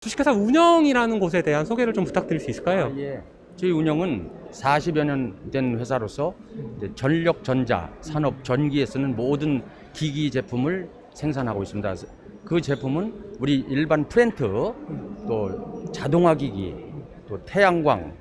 주식회사 운영이라는 곳에 대한 소개를 좀 부탁드릴 수 있을까요? 아, 예. 저희 운영은 40여 년 된 회사로서 이제 전력 전자 산업 전기에 쓰는 모든 기기 제품을 생산하고 있습니다. 그 제품은 우리 일반 프렌트 또 자동화 기기 또 태양광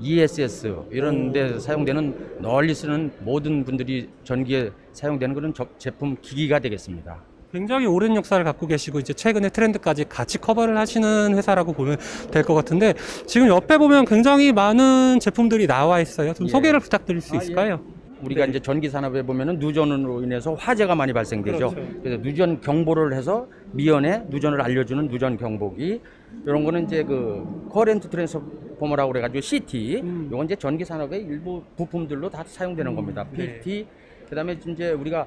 ESS 이런 데 사용되는 널리 쓰는 모든 분들이 전기에 사용되는 그런 저- 제품 기기가 되겠습니다. 굉장히 오랜 역사를 갖고 계시고 이제 최근에 트렌드까지 같이 커버를 하시는 회사라고 보면 될 것 같은데 지금 옆에 보면 굉장히 많은 제품들이 나와 있어요. 좀 예. 소개를 부탁드릴 수 아, 예. 있을까요? 우리가 네. 이제 전기 산업에 보면은 누전으로 인해서 화재가 많이 발생되죠. 그렇죠. 그래서 누전 경보를 해서 미연에 누전을 알려주는 누전 경보기 이런 거는 이제 그 커렌트 트랜스포머라고 그래가지고 CT 음. 이건 이제 전기 산업의 일부 부품들로 다 사용되는 겁니다. 네. PT 그다음에 이제 우리가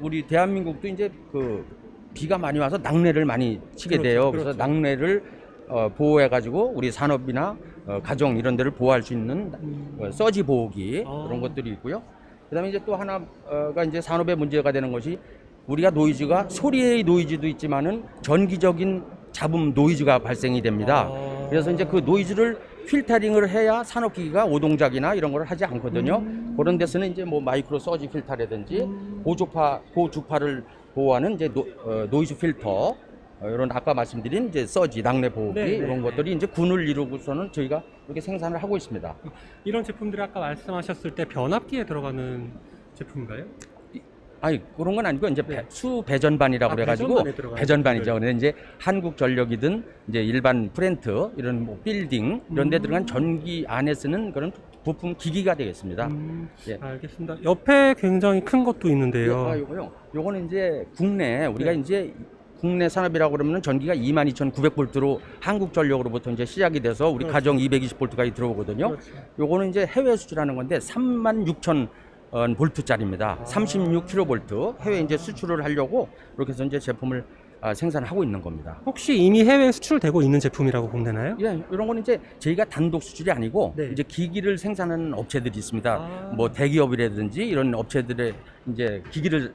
우리 대한민국도 이제 그 비가 많이 와서 낙뢰를 많이 치게 그렇죠, 돼요. 그래서 그렇죠. 낙뢰를 어, 보호해가지고 우리 산업이나 어, 가정 이런 데를 보호할 수 있는 어, 서지 보호기 아. 그런 것들이 있고요. 그다음에 이제 또 하나가 이제 산업의 문제가 되는 것이 우리가 노이즈가 소리의 노이즈도 있지만은 전기적인 잡음 노이즈가 발생이 됩니다. 아. 그래서 이제 그 노이즈를 필터링을 해야 산업기기가 오동작이나 이런 걸 하지 않거든요. 음. 그런 데서는 이제 뭐 마이크로 서지 필터라든지 고주파 고주파를 보호하는 이제 노, 어, 노이즈 필터 어, 이런 아까 말씀드린 이제 서지 낙뢰 보호기 네, 네, 이런 네. 것들이 이제 군을 이루고서는 저희가 이렇게 생산을 하고 있습니다. 이런 제품들이 아까 말씀하셨을 때 변압기에 들어가는 제품인가요? 아니 그런 건 아니고 이제 네. 배- 수 배전반이라고 아, 그래가지고 배전반이죠. 근데 이제 한국전력이든 이제 일반 프렌트 이런 뭐 빌딩 이런 데 음. 들어간 전기 안에 쓰는 그런 부품 기기가 되겠습니다. 음, 예. 알겠습니다. 옆에 굉장히 큰 것도 있는데요. 아, 요거요. 요거는 이제 국내 우리가 네. 이제 국내 산업이라고 그러면 전기가 22,900볼트로 한국전력으로부터 이제 시작이 돼서 우리 그렇죠. 가정 220볼트까지 들어오거든요. 그렇죠. 요거는 이제 해외 수출하는 건데 36,000 어, 볼트짜리입니다. 아. 36kV 해외 이제 수출을 하려고 이렇게 해서 이제 제품을 아, 생산하고 있는 겁니다. 혹시 이미 해외 수출되고 있는 제품이라고 보면 되나요? 예, 이런 거는 이제 저희가 단독 수출이 아니고 네. 이제 기기를 생산하는 업체들이 있습니다. 아. 뭐 대기업이라든지 이런 업체들의 이제 기기를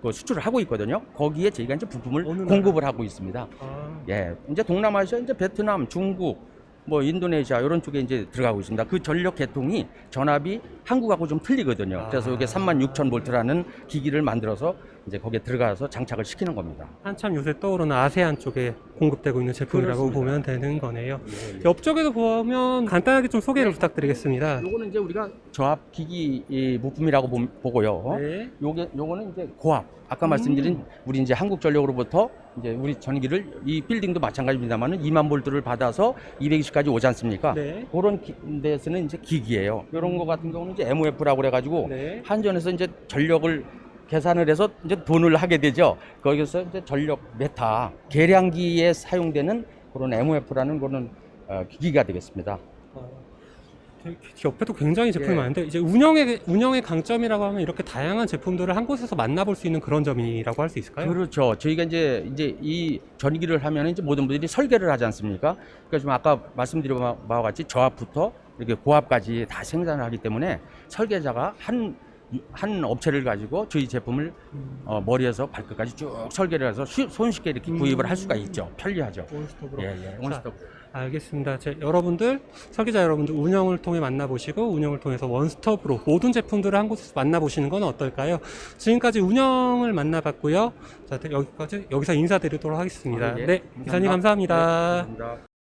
그 수출을 하고 있거든요. 거기에 저희가 이제 부품을? 공급을 하고 있습니다. 아, 예, 이제 동남아시아 이제 베트남, 중국, 뭐 인도네시아 이런 쪽에 이제 들어가고 있습니다. 그 전력 계통이 전압이 한국하고 좀 틀리거든요. 아. 그래서 이게 36,000볼트라는 기기를 만들어서 이제 거기에 들어가서 장착을 시키는 겁니다. 한참 요새 떠오르는 아세안 쪽에 공급되고 있는 제품이라고 그렇습니다. 보면 되는 거네요. 예, 예. 옆쪽에도 보면 간단하게 좀 소개를 부탁드리겠습니다. 요거는 이제 우리가 저압 기기 이 부품이라고 보- 보고요. 네. 요게 요거는 이제 고압. 아까 말씀드린 우리 이제 한국전력으로부터 이제 우리 전기를 이 빌딩도 마찬가지입니다만은 2만 볼트를 받아서 220까지 오지 않습니까? 네. 그런 기- 데서는 이제 기기예요. 이런 거 같은 경우는 이제 MOF라고 그래가지고 네. 한전에서 이제 전력을 계산을 해서 이제 돈을 하게 되죠. 거기서 이제 전력 메타 계량기에 사용되는 그런 MOF라는 그런 어, 기기가 되겠습니다. 어, 저- 옆에도 굉장히 제품이 예. 많은데 이제 운영의 운영의 강점이라고 하면 이렇게 다양한 제품들을 한 곳에서 만나볼 수 있는 그런 점이라고 할 수 있을까요? 그렇죠. 저희가 이제 이제 이 전기를 하면 이제 모든 분들이 설계를 하지 않습니까? 그러니까 지금 아까 말씀드린 바와 같이 저압부터 이렇게 고압까지 다 생산을 하기 때문에 설계자가 한 한 업체를 가지고 저희 제품을 음. 어, 머리에서 발끝까지 쭉 설계를 해서 쉬- 손쉽게 이렇게 음. 구입을 할 수가 있죠. 편리하죠. 원스톱으로. 예, 예. 원스톱. 알겠습니다. 제, 여러분들 설계자 여러분들 운영을 통해 만나보시고 운영을 통해서 원스톱으로 모든 제품들을 한 곳에서 만나보시는 건 어떨까요? 지금까지 운영을 만나봤고요. 자, 여기까지 여기서 인사드리도록 하겠습니다. 아, 예. 네, 기사님 감사합니다. 네, 감사합니다.